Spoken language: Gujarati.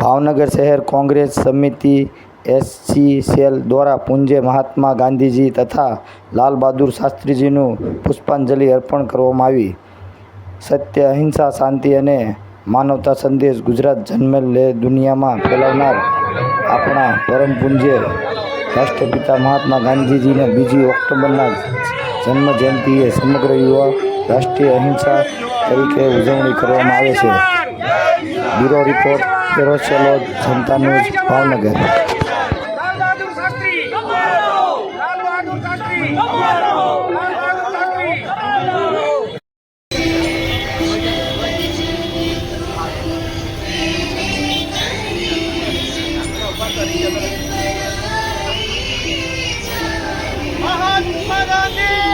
ભાવનગર શહેર કોંગ્રેસ સમિતિ એસસી સેલ દ્વારા પૂંજે મહાત્મા ગાંધીજી તથા લાલ શાસ્ત્રીજીનું પુષ્પાંજલિ અર્પણ કરવામાં આવી. સત્ય, અહિંસા, શાંતિ અને માનવતા સંદેશ ગુજરાત જન્મેલ લે દુનિયામાં ફેલાવનાર આપણા પરમ પૂંજ્ય રાષ્ટ્રપિતા મહાત્મા ગાંધીજીને બીજી ઓક્ટોબરના જન્મ જયંતિએ સમગ્ર યુવા રાષ્ટ્રીય અહિંસા તરીકે ઉજવણી કરવામાં આવે છે. બ્યુરો રિપોર્ટ કેરોસેલો ચેલોદ જનતા ન્યૂઝ, ભાવનગર. મહાત્મા